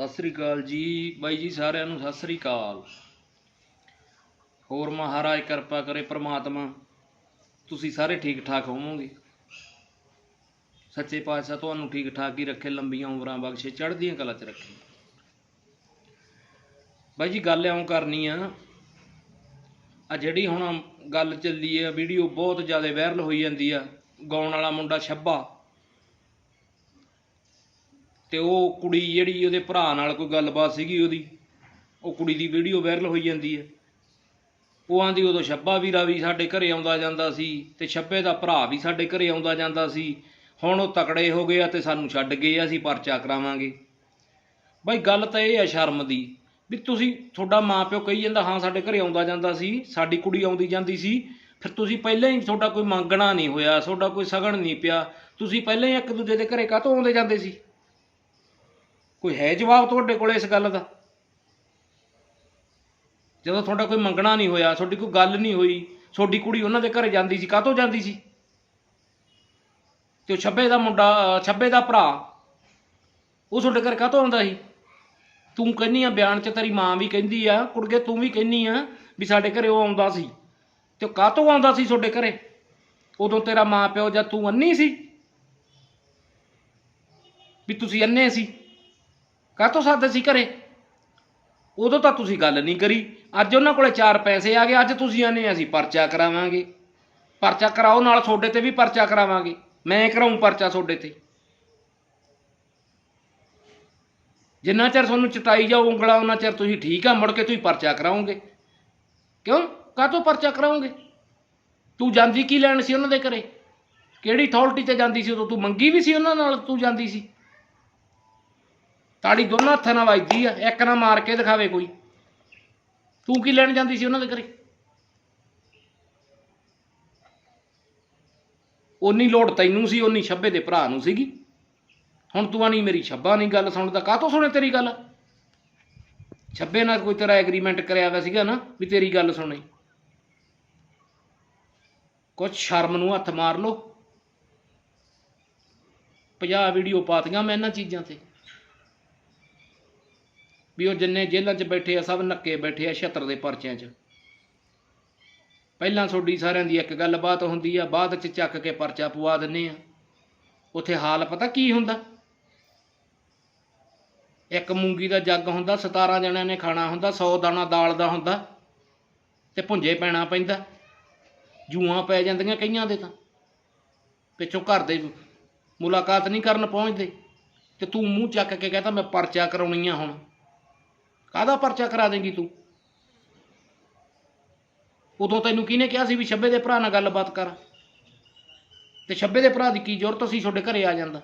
ਸਤਿ ਸ੍ਰੀ ਅਕਾਲ ਜੀ। ਬਾਈ ਜੀ, ਸਾਰਿਆਂ ਨੂੰ ਸਤਿ ਸ੍ਰੀ ਅਕਾਲ। ਹੋਰ ਮਹਾਰਾਜ ਕਿਰਪਾ ਕਰੇ ਪ੍ਰਮਾਤਮਾ। ਤੁਸੀਂ ਸਾਰੇ ਠੀਕ ਠਾਕ ਹੋਵੋਗੇ? ਸੱਚੇ ਪਾਤਸ਼ਾਹ ਤੁਹਾਨੂੰ ਠੀਕ ਠਾਕ ਹੀ ਰੱਖੇ, ਲੰਬੀਆਂ ਉਮਰਾਂ ਬਖਸ਼ੇ, ਚੜ੍ਹਦੀਆਂ ਕਲਾ 'ਚ ਰੱਖੇ। ਬਾਈ ਜੀ, ਗੱਲ ਇਉਂ ਕਰਨੀ ਆ। ਆ ਜਿਹੜੀ ਹੁਣ ਗੱਲ ਚੱਲੀ ਆ, ਵੀਡੀਓ ਬਹੁਤ ਜ਼ਿਆਦਾ ਵਾਇਰਲ ਹੋਈ ਜਾਂਦੀ ਆ। ਗਾਉਣ ਵਾਲਾ ਮੁੰਡਾ ਛੱਬਾ। ਤੇ ਉਹ ਕੁੜੀ ਜਿਹੜੀ ਉਹਦੇ ਭਰਾ ਨਾਲ ਕੋਈ ਗੱਲਬਾਤ ਸੀਗੀ ਉਹਦੀ, ਉਹ ਕੁੜੀ ਦੀ ਵੀਡੀਓ ਵਾਇਰਲ ਹੋਈ ਜਾਂਦੀ ਹੈ। ਉਹ ਆਂਦੀ ਉਦੋਂ ਛੱਬਾ ਵੀਰਾ ਵੀ ਸਾਡੇ ਘਰੇ ਆਉਂਦਾ ਜਾਂਦਾ ਸੀ ਤੇ ਛੱਬੇ ਦਾ ਭਰਾ ਵੀ ਸਾਡੇ ਘਰੇ ਆਉਂਦਾ ਜਾਂਦਾ ਸੀ। ਹੁਣ ਉਹ ਤਕੜੇ ਹੋ ਗਏ ਆ ਤੇ ਸਾਨੂੰ ਛੱਡ ਗਏ ਆ ਅਸੀਂ ਪਰਚਾ ਕਰਾਵਾਂਗੇ। ਬਾਈ ਗੱਲ ਤਾਂ ਇਹ ਆ ਸ਼ਰਮ ਦੀ ਵੀ ਤੁਸੀਂ ਤੁਹਾਡਾ ਮਾਪਿਓ ਕਹੀ ਜਾਂਦਾ, ਹਾਂ, ਸਾਡੇ ਘਰੇ ਆਉਂਦਾ ਜਾਂਦਾ ਸੀ, ਸਾਡੀ ਕੁੜੀ ਆਉਂਦੀ ਜਾਂਦੀ ਸੀ, ਫਿਰ ਤੁਸੀਂ ਪਹਿਲਾਂ ਹੀ ਤੁਹਾਡਾ ਕੋਈ ਮੰਗਣਾ ਨਹੀਂ ਹੋਇਆ, ਤੁਹਾਡਾ ਕੋਈ ਸਗਣ ਨਹੀਂ ਪਿਆ, ਤੁਸੀਂ ਪਹਿਲਾਂ ਹੀ ਇੱਕ ਦੂਜੇ ਦੇ ਘਰੇ ਕਾਹਤੋਂ ਆਉਂਦੇ ਜਾਂਦੇ ਸੀ? ਕੋਈ ਹੈ ਜਵਾਬ ਤੁਹਾਡੇ ਕੋਲ ਇਸ ਗੱਲ ਦਾ? ਜਦੋਂ ਤੁਹਾਡਾ ਕੋਈ ਮੰਗਣਾ ਨਹੀਂ ਹੋਇਆ, ਤੁਹਾਡੀ ਕੋਈ ਗੱਲ ਨਹੀਂ ਹੋਈ, ਤੁਹਾਡੀ ਕੁੜੀ ਉਹਨਾਂ ਦੇ ਘਰੇ ਜਾਂਦੀ ਸੀ, ਕਾਹਤੋਂ ਜਾਂਦੀ ਸੀ? ਤੇ ਉਹ ਛੱਬੇ ਦਾ ਮੁੰਡਾ, ਛੱਬੇ ਦਾ ਭਰਾ, ਉਹ ਤੁਹਾਡੇ ਘਰ ਕਾਹਤੋਂ ਆਉਂਦਾ ਸੀ? ਤੂੰ ਕਹਿੰਨੀ ਆ, ਬਿਆਨ 'ਚ ਤੇਰੀ ਮਾਂ ਵੀ ਕਹਿੰਦੀ ਆ ਕੁੜਗੇ ਤੂੰ ਵੀ ਕਹਿੰਨੀ ਆ ਵੀ ਸਾਡੇ ਘਰੇ ਉਹ ਆਉਂਦਾ ਸੀ। ਤੇ ਉਹ ਕਾਹਤੋਂ ਆਉਂਦਾ ਸੀ ਤੁਹਾਡੇ ਘਰੇ? ਉਦੋਂ ਤੇਰਾ ਮਾਂ ਪਿਓ ਜਾਂ ਤੂੰ ਅੰਨੀ ਸੀ? ਵੀ ਤੁਸੀਂ ਅੰਨੇ ਸੀ? ਕਾਹਤੋਂ ਸਾਦੇ ਸੀ ਘਰੇ? ਉਦੋਂ ਤਾਂ ਤੁਸੀਂ ਗੱਲ ਨਹੀਂ ਕਰੀ। ਅੱਜ ਉਹਨਾਂ ਕੋਲੇ ਚਾਰ ਪੈਸੇ ਆ ਗਏ, ਅੱਜ ਤੁਸੀਂ ਆਨੇ ਅਸੀਂ ਪਰਚਾ ਕਰਾਵਾਂਗੇ। ਪਰਚਾ ਕਰਾਓ, ਨਾਲ ਤੁਹਾਡੇ ਤੇ ਵੀ ਪਰਚਾ ਕਰਾਵਾਂਗੇ। ਮੈਂ ਕਰਾਉਂ ਪਰਚਾ ਤੁਹਾਡੇ ਤੇ। ਜਿੰਨਾ ਚਿਰ ਤੁਹਾਨੂੰ ਚਟਾਈ ਜਾਓ ਉਂਗਲਾ, ਉਹਨਾਂ ਚਿਰ ਤੁਸੀਂ ਠੀਕ ਆ, ਮੁੜ ਕੇ ਤੁਸੀਂ ਪਰਚਾ ਕਰਾਓਗੇ। ਕਿਉਂ? ਕਾਹਤੋਂ ਪਰਚਾ ਕਰਾਓਗੇ? ਤੂੰ ਜਾਂਦੀ ਕੀ ਲੈਣ ਸੀ ਉਹਨਾਂ ਦੇ ਘਰੇ? ਕਿਹੜੀ ਅਥਾਰਟੀ ਤੇ ਜਾਂਦੀ ਸੀ ਉਦੋਂ? ਤੂੰ ਮੰਗੀ ਵੀ ਸੀ ਉਹਨਾਂ ਨਾਲ, ਤੂੰ ਜਾਂਦੀ ਸੀ? ਤਾੜੀ ਦੋਨਾਂ ਹੱਥਾਂ ਨਾਲ ਵੱਜਦੀ ਆ, ਇੱਕ ਨਾ ਮਾਰ ਕੇ ਦਿਖਾਵੇ ਕੋਈ। ਤੂੰ ਕੀ ਲੈਣ ਜਾਂਦੀ ਸੀ ਉਹਨਾਂ ਦੇ ਘਰੇ? ਉਨੀ ਲੋੜ ਤੈਨੂੰ ਸੀ ਉਨੀ ਛੱਬੇ ਦੇ ਭਰਾ ਨੂੰ ਸੀਗੀ। ਹੁਣ ਤੂੰ ਆਣੀ ਮੇਰੀ ਛੱਬਾ ਨਹੀਂ ਗੱਲ ਸੁਣਦਾ ਕਾਹ ਤੋਂ ਸੁਣੇ ਤੇਰੀ ਗੱਲ? ਛੱਬੇ ਨਾਲ ਕੋਈ ਤੇਰਾ ਐਗਰੀਮੈਂਟ ਕਰਿਆ ਹੋਇਆ ਸੀਗਾ ਨਾ, ਵੀ ਤੇਰੀ ਗੱਲ ਸੁਣੇ। ਕੁਛ ਸ਼ਰਮ ਨੂੰ ਹੱਥ ਮਾਰ ਲੋ 50 ਵੀਡੀਓ ਪਾਤੀਆਂ ਮੈਂ ਇਹਨਾਂ ਚੀਜ਼ਾਂ ਤੇ। ਵੀ ਉਹ ਜਿੰਨੇ ਜੇਲ੍ਹਾਂ 'ਚ ਬੈਠੇ ਆ, ਸਭ ਨੱਕੇ ਬੈਠੇ ਆ 76 ਦੇ ਪਰਚਿਆਂ 'ਚ। ਪਹਿਲਾਂ ਤੁਹਾਡੀ ਸਾਰਿਆਂ ਦੀ ਇੱਕ ਗੱਲਬਾਤ ਹੁੰਦੀ ਆ, ਬਾਅਦ 'ਚ ਚੱਕ ਕੇ ਪਰਚਾ ਪਵਾ ਦਿੰਨੇ ਆ। ਉੱਥੇ ਹਾਲ ਪਤਾ ਕੀ ਹੁੰਦਾ? ਇੱਕ ਮੂੰਗੀ ਦਾ ਜੱਗ ਹੁੰਦਾ 17 ਜਣਿਆਂ ਨੇ ਖਾਣਾ ਹੁੰਦਾ 100 ਦਾਣਾ ਦਾਲ ਦਾ ਹੁੰਦਾ, ਤੇ ਭੁੰਜੇ ਪੈਣਾ ਪੈਂਦਾ। ਜੂਆਂ ਪੈ ਜਾਂਦੀਆਂ ਕਈਆਂ ਦੇ ਤਾਂ। ਪਿੱਛੋਂ ਘਰ ਦੇ ਮੁਲਾਕਾਤ ਨਹੀਂ ਕਰਨ ਪਹੁੰਚਦੇ, ਤੇ ਤੂੰ ਮੂੰਹ ਚੱਕ ਕੇ ਕਹਤਾ ਮੈਂ ਪਰਚਾ ਕਰਾਉਣੀ ਆ ਹੁਣ। ਕਾਹਦਾ ਪਰਚਾ ਕਰਾ ਦੇਂਗੀ ਤੂੰ? ਉਦੋਂ ਤੈਨੂੰ ਕਿਹਨੇ ਕਿਹਾ ਸੀ ਵੀ ਛੱਬੇ ਦੇ ਭਰਾ ਨਾਲ ਗੱਲਬਾਤ ਕਰ? ਤੇ ਛੱਬੇ ਦੇ ਭਰਾ ਦੀ ਕੀ ਜ਼ਰੂਰਤ ਸੀ ਤੁਹਾਡੇ ਘਰੇ ਆ ਜਾਂਦਾ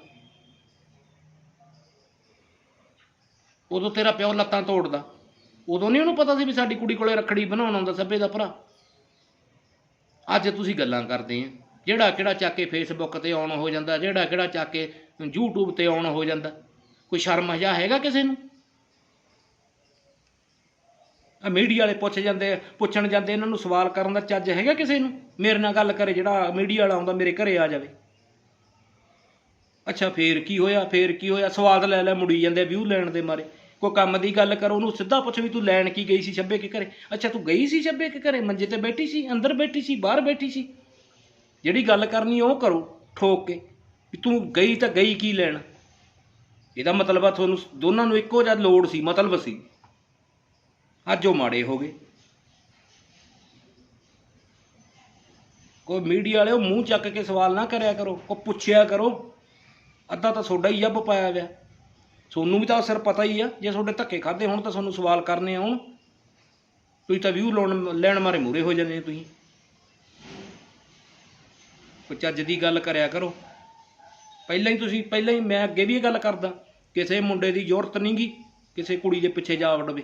ਉਦੋਂ ਤੇਰਾ ਪਿਓ ਲੱਤਾਂ ਤੋੜਦਾ। ਉਦੋਂ ਨਹੀਂ ਉਹਨੂੰ ਪਤਾ ਸੀ ਵੀ ਸਾਡੀ ਕੁੜੀ ਕੋਲੇ ਰੱਖੜੀ ਬਣਾਉਣ ਆਉਂਦਾ ਸੱਬੇ ਦਾ ਭਰਾ? ਅੱਜ ਤੁਸੀਂ ਗੱਲਾਂ ਕਰਦੇ ਆ। ਜਿਹੜਾ ਕਿਹੜਾ ਚੱਕ ਕੇ ਫੇਸਬੁੱਕ ਤੇ ਆਉਣ ਹੋ ਜਾਂਦਾ, ਜਿਹੜਾ ਕਿਹੜਾ ਚੱਕ ਕੇ YouTube ਤੇ ਆਉਣ ਹੋ ਜਾਂਦਾ। ਕੋਈ ਸ਼ਰਮ ਹਜਾ ਹੈਗਾ ਕਿਸੇ ਨੂੰ ਆ ਮੀਡੀਆ ਵਾਲੇ ਪੁੱਛ ਜਾਂਦੇ ਪੁੱਛਣ ਜਾਂਦੇ ਇਹਨਾਂ ਨੂੰ ਸਵਾਲ ਕਰਨ ਦਾ ਚੱਜ ਹੈਗਾ ਕਿਸੇ ਨੂੰ? ਮੇਰੇ ਨਾਲ ਗੱਲ ਕਰੇ ਜਿਹੜਾ ਮੀਡੀਆ ਵਾਲਾ ਆਉਂਦਾ, ਮੇਰੇ ਘਰੇ ਆ ਜਾਵੇ। ਅੱਛਾ, ਫੇਰ ਕੀ ਹੋਇਆ, ਫੇਰ ਕੀ ਹੋਇਆ? ਸਵਾਦ ਲੈ ਲੈ, ਮੁੜੀ ਜਾਂਦੇ ਵਿਊ ਲੈਣ ਦੇ ਮਾਰੇ। ਕੋਈ ਕੰਮ ਦੀ ਗੱਲ ਕਰੋ, ਉਹਨੂੰ ਸਿੱਧਾ ਪੁੱਛ ਵੀ ਤੂੰ ਲੈਣ ਕੀ ਗਈ ਸੀ ਛੱਬੇ ਕੇ ਘਰੇ? ਅੱਛਾ, ਤੂੰ ਗਈ ਸੀ ਛੱਬੇ ਕੇ ਘਰੇ? ਮੰਜੇ ਤੇ ਬੈਠੀ ਸੀ, ਅੰਦਰ ਬੈਠੀ ਸੀ, ਬਾਹਰ ਬੈਠੀ ਸੀ? ਜਿਹੜੀ ਗੱਲ ਕਰਨੀ ਉਹ ਕਰੋ, ਠੋਕ ਕੇ। ਵੀ ਤੂੰ ਗਈ ਤਾਂ ਗਈ ਕੀ ਲੈਣ? ਇਹਦਾ ਮਤਲਬ ਆ ਤੁਹਾਨੂੰ, ਦੋਨਾਂ ਨੂੰ ਇੱਕੋ ਜਿਹਾ ਲੋੜ ਸੀ, ਮਤਲਬ ਸੀ। ਅੱਜ ਉਹ ਮਾੜੇ ਹੋ ਗਏ। ਕੋਈ ਮੀਡੀਆ ਵਾਲੇ ਉਹ ਮੂੰਹ ਚੱਕ ਕੇ ਸਵਾਲ ਨਾ ਕਰਿਆ ਕਰੋ ਕੋ ਪੁੱਛਿਆ ਕਰੋ, ਅੱਧਾ ਤਾਂ ਤੁਹਾਡਾ ਹੀ ਜੱਬ ਪਾਇਆ ਹੋਇਆ। ਤੁਹਾਨੂੰ ਵੀ ਤਾਂ ਅਸਰ ਪਤਾ ਹੀ ਆ, ਜੇ ਤੁਹਾਡੇ ਧੱਕੇ ਖਾਦੇ ਹੁਣ ਤਾਂ ਤੁਹਾਨੂੰ ਸਵਾਲ ਕਰਨੇ ਆਉਣ। ਤੁਸੀਂ ਤਾਂ ਵਿਊ ਲਾਉਣ, ਲੈਣ ਮਾਰੇ ਮੂਰੇ ਹੋ ਜਾਂਦੇ ਆ ਤੁਸੀਂ। ਕੋਈ ਚੱਜ ਦੀ ਗੱਲ ਕਰਿਆ ਕਰੋ। ਪਹਿਲਾਂ ਹੀ ਤੁਸੀਂ, ਪਹਿਲਾਂ ਹੀ ਮੈਂ ਅੱਗੇ ਵੀ ਇਹ ਗੱਲ ਕਰਦਾ, ਕਿਸੇ ਮੁੰਡੇ ਦੀ ਜ਼ਰੂਰਤ ਨਹੀਂਗੀ ਕਿਸੇ ਕੁੜੀ ਦੇ ਪਿੱਛੇ ਜਾ ਵੜਵੇ।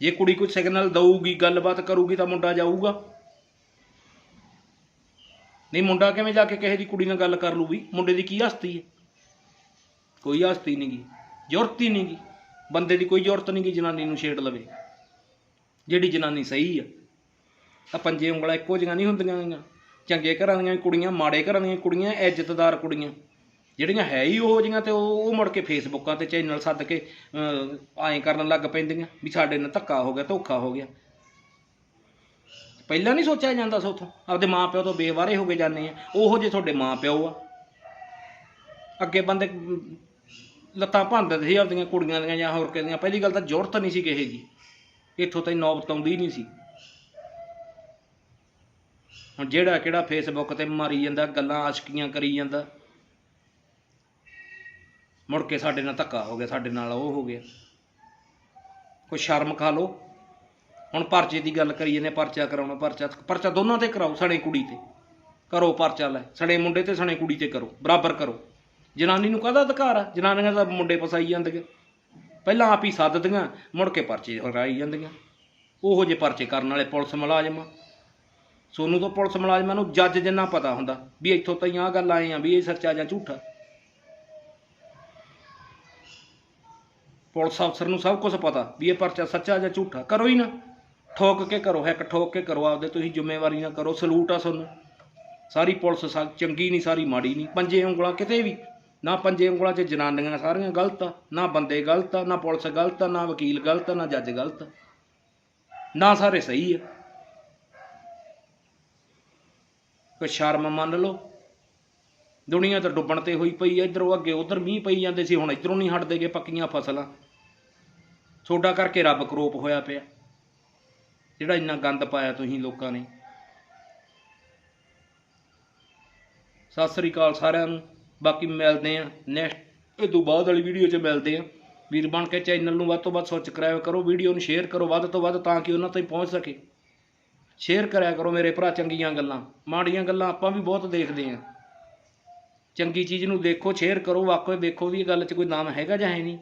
ਜੇ ਕੁੜੀ ਕੋਈ ਸਿਗਨਲ ਦਊਗੀ, ਗੱਲਬਾਤ ਕਰੂਗੀ ਤਾਂ ਮੁੰਡਾ ਜਾਊਗਾ। ਨਹੀਂ, ਮੁੰਡਾ ਕਿਵੇਂ ਜਾ ਕੇ ਕਿਸੇ ਦੀ ਕੁੜੀ ਨਾਲ ਗੱਲ ਕਰ ਲੂ ਵੀ? ਮੁੰਡੇ ਦੀ ਕੀ ਹਸਤੀ ਹੈ? ਕੋਈ ਹਸਤੀ ਨਹੀਂਗੀ ਜ਼ਰੂਰਤ ਹੀ ਨਹੀਂਗੀ ਬੰਦੇ ਦੀ ਕੋਈ ਜ਼ਰੂਰਤ ਨਹੀਂਗੀ ਜਨਾਨੀ ਨੂੰ ਛੇੜ ਲਵੇ। ਜਿਹੜੀ ਜਨਾਨੀ ਸਹੀ ਆ। ਤਾਂ ਪੰਜੇ ਉਂਗਲਾਂ ਇੱਕੋ ਜਿਹੀਆਂ ਨਹੀਂ ਹੁੰਦੀਆਂ ਗੀਆਂ। ਚੰਗੇ ਘਰਾਂ ਦੀਆਂ ਕੁੜੀਆਂ, ਮਾੜੇ ਘਰਾਂ ਦੀਆਂ ਕੁੜੀਆਂ, ਇੱਜ਼ਤਦਾਰ ਕੁੜੀਆਂ। ਜਿਹੜੀਆਂ ਹੈ ਹੀ ਉਹ ਜੀਆਂ ਤੇ ਉਹ ਮੁੜ ਕੇ ਫੇਸਬੁੱਕਾਂ ਤੇ ਚੈਨਲ ਸੱਦ ਕੇ ਐਂ ਕਰਨ ਲੱਗ ਪੈਂਦੀਆਂ ਵੀ ਸਾਡੇ ਨਾਲ ਧੱਕਾ ਹੋ ਗਿਆ, ਧੋਖਾ ਹੋ ਗਿਆ। ਪਹਿਲਾਂ ਨਹੀਂ ਸੋਚਿਆ ਜਾਂਦਾ ਸੀ ਉੱਥੋਂ। ਆਪਦੇ ਮਾਪਿਓ ਤੋਂ ਬੇਵਾਰੇ ਹੋ ਕੇ ਜਾਂਦੇ ਆ। ਉਹੋ ਜੇ ਤੁਹਾਡੇ ਮਾਪਿਓ ਆ। ਅੱਗੇ ਬੰਦੇ ਲੱਤਾਂ ਭੰਨਦੇ ਸੀ ਆਪਦੀਆਂ ਕੁੜੀਆਂ ਦੀਆਂ ਜਾਂ ਹੋਰ ਕਿਸੇ ਪਹਿਲੀ ਗੱਲ ਤਾਂ ਜ਼ਰੂਰਤ ਨਹੀਂ ਸੀ ਕਿਸੇ ਦੀ। ਇੱਥੋਂ ਤਾਂ ਨੌਬਤ ਆਉਂਦੀ ਨਹੀਂ ਸੀ। ਹੁਣ ਜਿਹੜਾ ਕਿਹੜਾ ਫੇਸਬੁੱਕ ਤੇ ਮਾਰੀ ਜਾਂਦਾ, ਗੱਲਾਂ ਆਸ਼ਕੀਆਂ ਕਰੀ ਜਾਂਦਾ। ਮੁੜ ਕੇ ਸਾਡੇ ਨਾਲ ਧੱਕਾ ਹੋ ਗਿਆ, ਸਾਡੇ ਨਾਲ ਉਹ ਹੋ ਗਿਆ। ਕੋਈ ਸ਼ਰਮ ਖਾ ਲਓ। ਹੁਣ ਪਰਚੇ ਦੀ ਗੱਲ ਕਰੀ ਜਾਂਦੇ ਪਰਚਾ ਕਰਾਉਣਾ, ਪਰਚਾ ਪਰਚਾ ਦੋਨਾਂ ਤੇ ਕਰਾਓ, ਸਣੇ ਕੁੜੀ ਤੇ। ਕਰੋ ਪਰਚਾ ਲੈ, ਸਣੇ ਮੁੰਡੇ ਤੇ, ਸਣੇ ਕੁੜੀ ਤੇ ਕਰੋ, ਬਰਾਬਰ ਕਰੋ। ਜਨਾਨੀ ਨੂੰ ਕਾਹਦਾ ਅਧਿਕਾਰ ਆ? ਜਨਾਨੀਆਂ ਦਾ ਮੁੰਡੇ ਫਸਾਈ ਜਾਂਦੀਆਂ। ਪਹਿਲਾਂ ਆਪ ਹੀ ਸੱਦਦੀਆਂ ਮੁੜ ਕੇ ਪਰਚੇ ਕਰਾਈ ਜਾਂਦੀਆਂ। ਉਹੋ ਜਿਹੇ ਪਰਚੇ ਕਰਨ ਵਾਲੇ ਪੁਲਿਸ ਮੁਲਾਜ਼ਮ ਸੋਨੂੰ ਤੋਂ ਪੁਲਿਸ ਮੁਲਾਜ਼ਮਾਂ ਨੂੰ ਜੱਜ ਜਿੰਨਾ ਪਤਾ ਹੁੰਦਾ, ਵੀ ਇੱਥੋਂ ਤਾਈਂ ਆਹ ਗੱਲ ਆਏ ਆ, ਵੀ ਇਹ ਸੱਚਾ ਜਾਂ ਝੂਠਾ। ਪੁਲਿਸ ਅਫਸਰ ਨੂੰ ਸਭ ਕੁਝ ਪਤਾ ਵੀ ਇਹ ਪਰਚਾ ਸੱਚਾ ਜਾਂ ਝੂਠਾ, ਕਰੋ ਹੀ ਨਾ। ਠੋਕ ਕੇ ਕਰੋ, ਹੈਕ ਠੋਕ ਕੇ ਕਰੋ, ਆਪਦੇ ਤੁਸੀਂ ਜ਼ਿੰਮੇਵਾਰੀ ਨਾਲ ਕਰੋ, ਸਲੂਟ ਆ ਤੁਹਾਨੂੰ। ਸਾਰੀ ਪੁਲਿਸ ਸਾ- ਚੰਗੀ ਨਹੀਂ, ਸਾਰੀ ਮਾੜੀ ਨਹੀਂ। ਪੰਜੇ ਉਂਗਲਾਂ ਕਿਤੇ ਵੀ, ਨਾ ਪੰਜੇ ਉਂਗਲਾਂ 'ਚ ਜਨਾਨੀਆਂ ਸਾਰੀਆਂ ਗਲਤ ਆ, ਨਾ ਬੰਦੇ ਗਲਤ ਆ, ਨਾ ਪੁਲਿਸ ਗਲਤ ਆ, ਨਾ ਵਕੀਲ ਗਲਤ ਆ, ਨਾ ਜੱਜ ਗਲਤ ਆ। ਨਾ ਸਾਰੇ ਸਹੀ ਆ। ਕੋਈ ਸ਼ਰਮ ਮੰਨ ਲਓ? ਦੁਨੀਆ ਤਾਂ ਡੁੱਬਣ ਤੇ ਹੋਈ ਪਈ ਐ ਇਧਰੋਂ ਅੱਗੇ ਉਧਰ ਮੀਂਹ ਪਈ ਜਾਂਦੇ ਸੀ, ਹੁਣ ਇਧਰੋਂ ਨਹੀਂ ਹਟਦੇਗੇ ਪੱਕੀਆਂ ਫਸਲਾਂ। ਛੋਡਾ ਕਰਕੇ ਰੱਬ ਕਰੋਪ ਹੋਇਆ ਪਿਆ। ਜਿਹੜਾ ਇੰਨਾ ਗੰਦ ਪਾਇਆ ਤੁਸੀਂ ਲੋਕਾਂ ਨੇ। ਸਤਿ ਸ੍ਰੀ ਅਕਾਲ ਸਾਰਿਆਂ ਨੂੰ। ਬਾਕੀ ਮਿਲਦੇ ਆ ਨੈਕਸਟ ਇਹ ਤੋਂ ਬਾਅਦ ਵਾਲੀ ਵੀਡੀਓ 'ਚ ਮਿਲਦੇ ਆ ਵੀਰ ਬਣ ਕੇ ਚੈਨਲ ਨੂੰ ਵੱਧ ਤੋਂ ਵੱਧ ਸਬਸਕ੍ਰਾਈਬ ਕਰੋ ਵੀਡੀਓ ਨੂੰ ਸ਼ੇਅਰ ਕਰੋ ਵੱਧ ਤੋਂ ਵੱਧ ਤਾਂ ਕਿ ਉਹਨਾਂ ਤਾਈਂ ਪਹੁੰਚ ਸਕੇ। ਸ਼ੇਅਰ ਕਰਿਆ ਕਰੋ ਮੇਰੇ ਭਰਾ ਚੰਗੀਆਂ ਗੱਲਾਂ। ਮਾੜੀਆਂ ਗੱਲਾਂ ਆਪਾਂ ਵੀ ਬਹੁਤ ਦੇਖਦੇ ਆ ਚੰਗੀ ਚੀਜ਼ ਨੂੰ ਦੇਖੋ ਸ਼ੇਅਰ ਕਰੋ ਵਾਕਈ ਵੇਖੋ ਵੀ ਇਹ ਗੱਲ 'ਚ ਕੋਈ ਨਾਮ ਹੈਗਾ ਜਾਂ ਹੈ ਨਹੀਂ।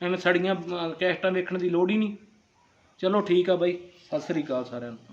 ਐਵੇਂ ਸੜੀਆਂ ਕੈਸਟਾਂ ਵੇਖਣ ਦੀ ਲੋੜ ਹੀ ਨਹੀਂ। ਚਲੋ ਠੀਕ ਆ ਬਾਈ, ਸਤਿ ਸ੍ਰੀ ਅਕਾਲ ਸਾਰਿਆਂ ਨੂੰ।